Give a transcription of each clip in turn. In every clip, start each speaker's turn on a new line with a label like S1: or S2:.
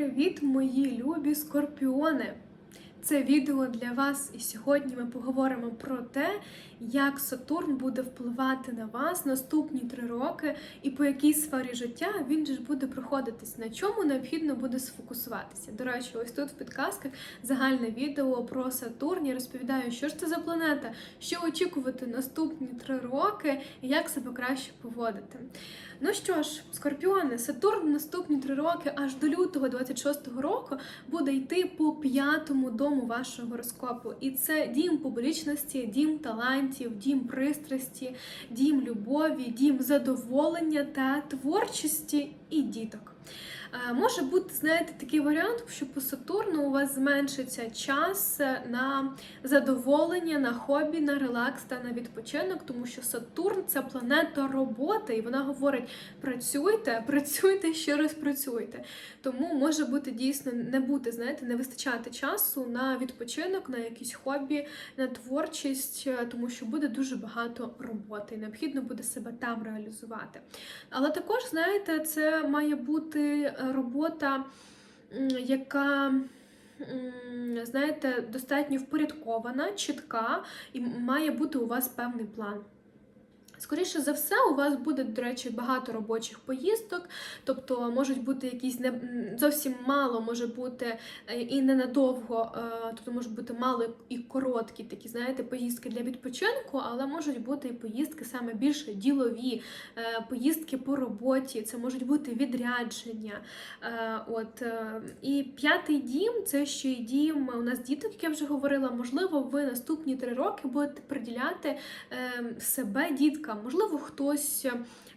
S1: привіт, мої любі скорпіони! Це відео для вас, і сьогодні ми поговоримо про те, як Сатурн буде впливати на вас наступні три роки, і по якій сфері життя він же буде проходитись, на чому необхідно буде сфокусуватися. До речі, ось тут в підказках загальне відео про Сатурн. Я розповідаю, що ж це за планета, що очікувати наступні три роки, і як себе краще поводити. Ну що ж, скорпіони, Сатурн наступні три роки, аж до лютого 26-го року, буде йти по п'ятому дому вашого гороскопу. І це дім публічності, дім талантів, дім пристрасті, дім любові, дім задоволення та творчості і діток. Е, Може бути, знаєте, такий варіант, що по Сатурну у вас зменшиться час на задоволення, на хобі, на релакс та на відпочинок, тому що Сатурн це планета роботи, і вона говорить: працюйте, працюйте, ще раз працюйте. Тому може бути дійсно не бути, знаєте, не вистачати часу на відпочинок, на якісь хобі, на творчість, е, тому що буде дуже багато роботи, і необхідно буде себе там реалізувати. Але також, знаєте, це має бути е, робота, яка. Знаєте, достатньо впорядкована, чітка, і має бути у вас певний план. Скоріше за все, у вас буде, до речі, багато робочих поїздок, тобто можуть бути якісь не зовсім мало, може бути е, і ненадовго, е, тобто можуть бути мало і короткі такі, знаєте, поїздки для відпочинку, але можуть бути і поїздки саме більше ділові, е, поїздки по роботі, це можуть бути відрядження. От і п'ятий дім це ще й дім у нас діток, як я вже говорила. Можливо, ви наступні три роки будете приділяти е, себе діткам. Можливо, хтось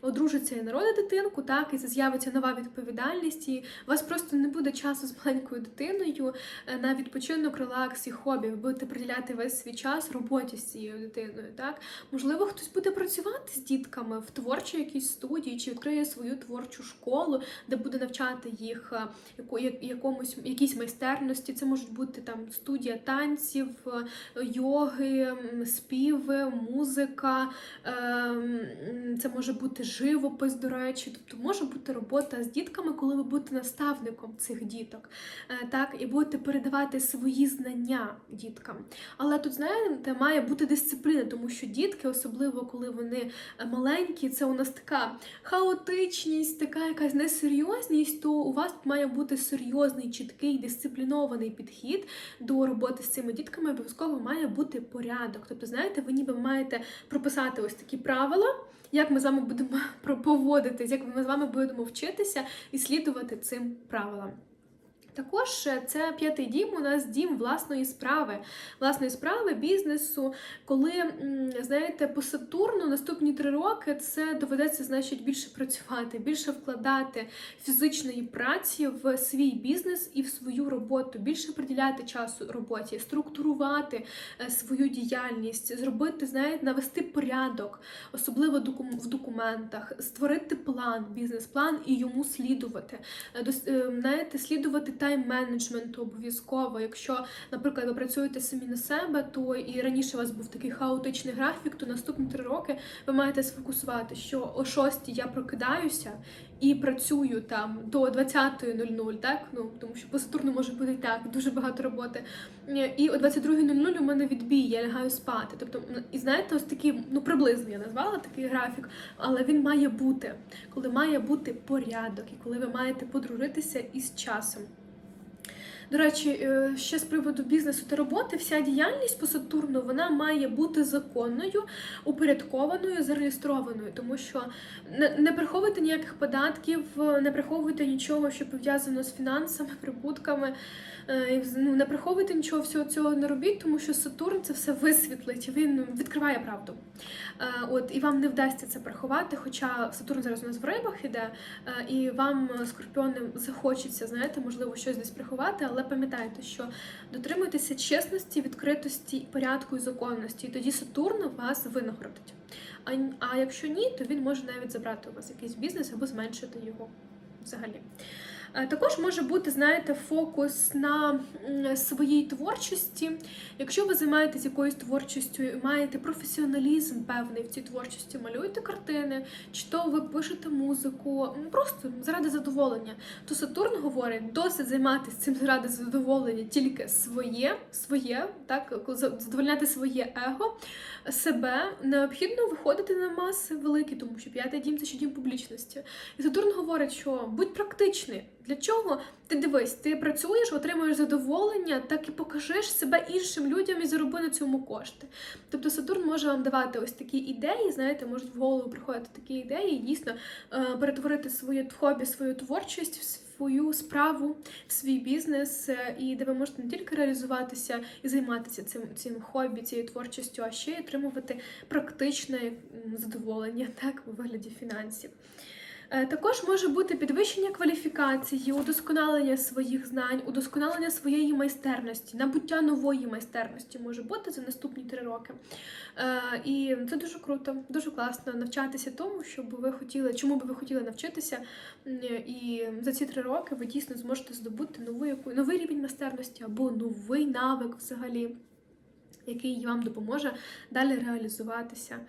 S1: одружиться і народить дитинку, так і це з'явиться нова відповідальність. І у вас просто не буде часу з маленькою дитиною е, на відпочинок, релакс і хобі. Ви будете приділяти весь свій час роботі з цією дитиною. Так можливо, хтось буде працювати з дітками в творчій якійсь студії чи відкриє свою творчу школу, де буде навчати їх е, якомусь якійсь майстерності. Це можуть бути там студія танців, е, йоги, співи, музика. ем, Це може бути живопис, до речі. Тобто може бути робота з дітками, коли ви будете наставником цих діток, Е, так, і будете передавати свої знання діткам. Але тут, знаєте, має бути дисципліна, тому що дітки, особливо коли вони е, маленькі, це у нас така хаотичність, така якась несерйозність, то у вас має бути серйозний, чіткий, дисциплінований підхід до роботи з цими дітками. Обов'язково має бути порядок. Тобто, знаєте, ви ніби маєте прописати ось такі правила. Як ми з вами будемо поводитись, як ми з вами будемо вчитися і слідувати цим правилам. Також е, це п'ятий дім, у нас дім власної справи, власної справи, бізнесу. Коли, знаєте, по Сатурну наступні три роки це доведеться, значить, більше працювати, більше вкладати фізичної праці в свій бізнес і в свою роботу, більше приділяти часу роботі, структурувати е, свою діяльність, зробити, знаєте, навести порядок, особливо в документах, створити план, бізнес-план і йому слідувати. Е, знаєте, слідувати тайм-менеджменту обов'язково. Якщо, наприклад, ви працюєте самі на себе, то і раніше у вас був такий хаотичний графік, то наступні три роки ви маєте сфокусувати, що о 6 я прокидаюся і працюю там до 20.00, так? Ну, тому що по Сатурну може бути так, дуже багато роботи. І о 22.00 у мене відбій, я лягаю спати. Тобто, і знаєте, ось такий, ну приблизно я назвала такий графік, але він має бути, коли має бути порядок, і коли ви маєте подружитися із часом. До речі, е, ще з приводу бізнесу та роботи, вся діяльність по Сатурну вона має бути законною, упорядкованою, зареєстрованою, тому що не, приховуйте ніяких податків, не приховуйте нічого, що пов'язано з фінансами, прибутками. е, Ну, не приховуйте нічого всього цього не робіть, тому що Сатурн це все висвітлить, він відкриває правду. Е, От і вам не вдасться це приховати, хоча Сатурн зараз у нас в рибах іде, і вам, скорпіони, захочеться, знаєте, можливо, щось десь приховати, але пам'ятайте, що дотримуйтеся чесності, відкритості, порядку і законності, і тоді Сатурн вас винагородить. А, а якщо ні, то він може навіть забрати у вас якийсь бізнес або зменшити його взагалі. Е, Також може бути, знаєте, фокус на своїй творчості. Якщо ви займаєтесь якоюсь творчістю і маєте професіоналізм певний в цій творчості, малюєте картини, чи то ви пишете музику, просто заради задоволення, то Сатурн говорить, досить займатися цим заради задоволення тільки своє, своє, так, задовольняти своє его, себе. Необхідно виходити на маси великі, тому що п'ятий дім це ще дім публічності. І Сатурн говорить, що будь практичний. Для чого? Ти дивись, ти працюєш, отримуєш задоволення, так і покажеш себе іншим людям і зароби на цьому кошти. Тобто Сатурн може вам давати ось такі ідеї, знаєте, можуть в голову приходити такі ідеї, і дійсно е, перетворити своє хобі, свою творчість в свою справу, в свій бізнес, е, і де ви можете не тільки реалізуватися і займатися цим цим хобі, цією творчістю, а ще й отримувати практичне задоволення, так, у вигляді фінансів. Е, Також може бути підвищення кваліфікації, удосконалення своїх знань, удосконалення своєї майстерності, набуття нової майстерності може бути за наступні три роки. Е, І це дуже круто, дуже класно навчатися тому, що би ви хотіли, чому би ви хотіли навчитися. І за ці три роки ви дійсно зможете здобути нову, новий рівень майстерності або новий навик взагалі, який вам допоможе далі реалізуватися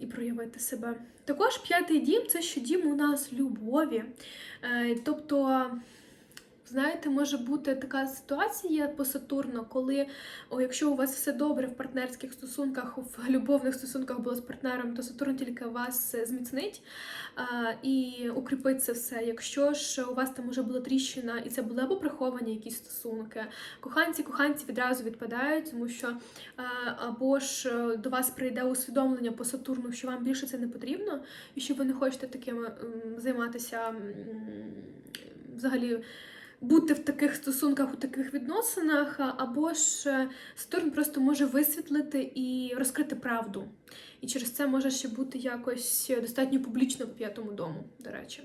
S1: і проявити себе. Також п'ятий дім це ще дім у нас любові. Е, Тобто, знаєте, може бути така ситуація по Сатурну, коли, о, якщо у вас все добре в партнерських стосунках, в любовних стосунках було з партнером, то Сатурн тільки вас е, зміцнить а, і укріпить це все. Якщо ж у вас там уже була тріщина, і це були або приховані якісь стосунки, коханці, коханці відразу відпадають, тому що а, або ж е, до вас прийде усвідомлення по Сатурну, що вам більше це не потрібно, і що ви не хочете таким займатися взагалі. Бути в таких стосунках, у таких відносинах, або ж сторон просто може висвітлити і розкрити правду. І через це може ще бути якось достатньо публічно по п'ятому дому, до речі.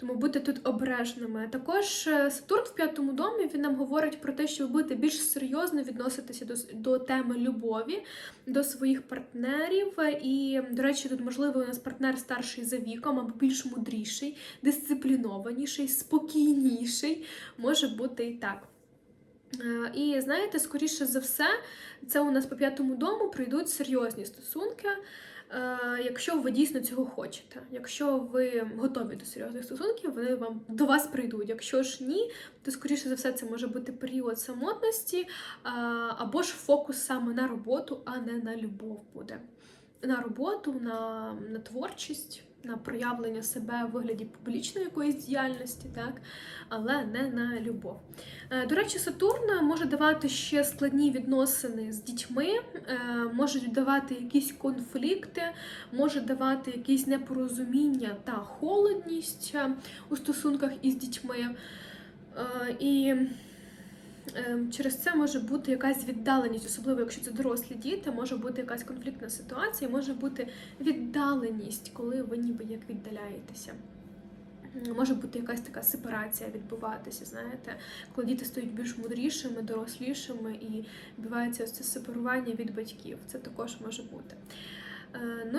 S1: Тому будьте тут обережними. Також е, Сатурн в п'ятому домі він нам говорить про те, що ви будете більш серйозно відноситися до, до теми любові, до своїх партнерів. І, до речі, тут можливо у нас партнер старший за віком або більш мудріший, дисциплінованіший, спокійніший. Може бути і так. Е, І знаєте, скоріше за все, це у нас по п'ятому дому прийдуть серйозні стосунки, е, якщо ви дійсно цього хочете. Якщо ви готові до серйозних стосунків, вони вам до вас прийдуть. Якщо ж ні, то скоріше за все це може бути період самотності е, або ж фокус саме на роботу, а не на любов буде. На роботу, на, на творчість, на проявлення себе в вигляді публічної якоїсь діяльності, так, але не на любов. Е, До речі, Сатурн може давати ще складні відносини з дітьми, е, може давати якісь конфлікти, може давати якісь непорозуміння та холодність е, у стосунках із дітьми. І через це може бути якась віддаленість, особливо якщо це дорослі діти, може бути якась конфліктна ситуація, може бути віддаленість, коли ви ніби як віддаляєтеся. Може бути якась така сепарація відбуватися, знаєте, коли діти стають більш мудрішими, дорослішими і відбувається це сепарування від батьків. Це також може бути.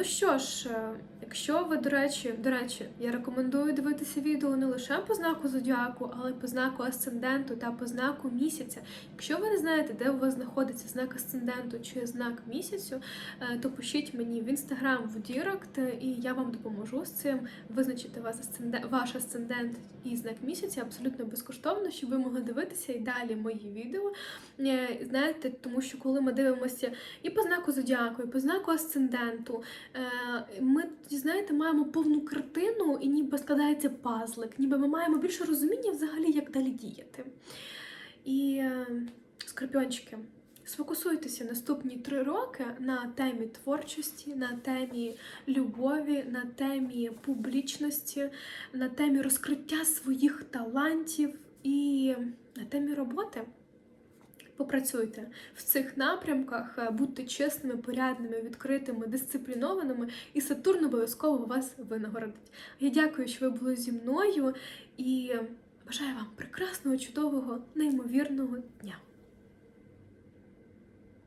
S1: Ну що ж, е, якщо ви, до речі, до речі, я рекомендую дивитися відео не лише по знаку зодіаку, але й по знаку асценденту та по знаку місяця. Якщо ви не знаєте, де у вас знаходиться знак асценденту чи знак місяцю, е, то пишіть мені в інстаграм в Дірект, і я вам допоможу з цим визначити вас асцендент, ваш асцендент і знак місяця абсолютно безкоштовно, щоб ви могли дивитися і далі мої відео. Е, Знаєте, тому що коли ми дивимося і по знаку зодіаку, і по знаку асценденту, ми знаєте, маємо повну картину, і ніби складається пазлик, ніби ми маємо більше розуміння взагалі, як далі діяти. І е, скорпіончики. Сфокусуйтеся наступні три роки на темі творчості, на темі любові, на темі публічності, на темі розкриття своїх талантів і на темі роботи. Попрацюйте в цих напрямках, е, будьте чесними, порядними, відкритими, дисциплінованими, і Сатурн обов'язково вас винагородить. Я дякую, що ви були зі мною і бажаю вам прекрасного, чудового, неймовірного дня.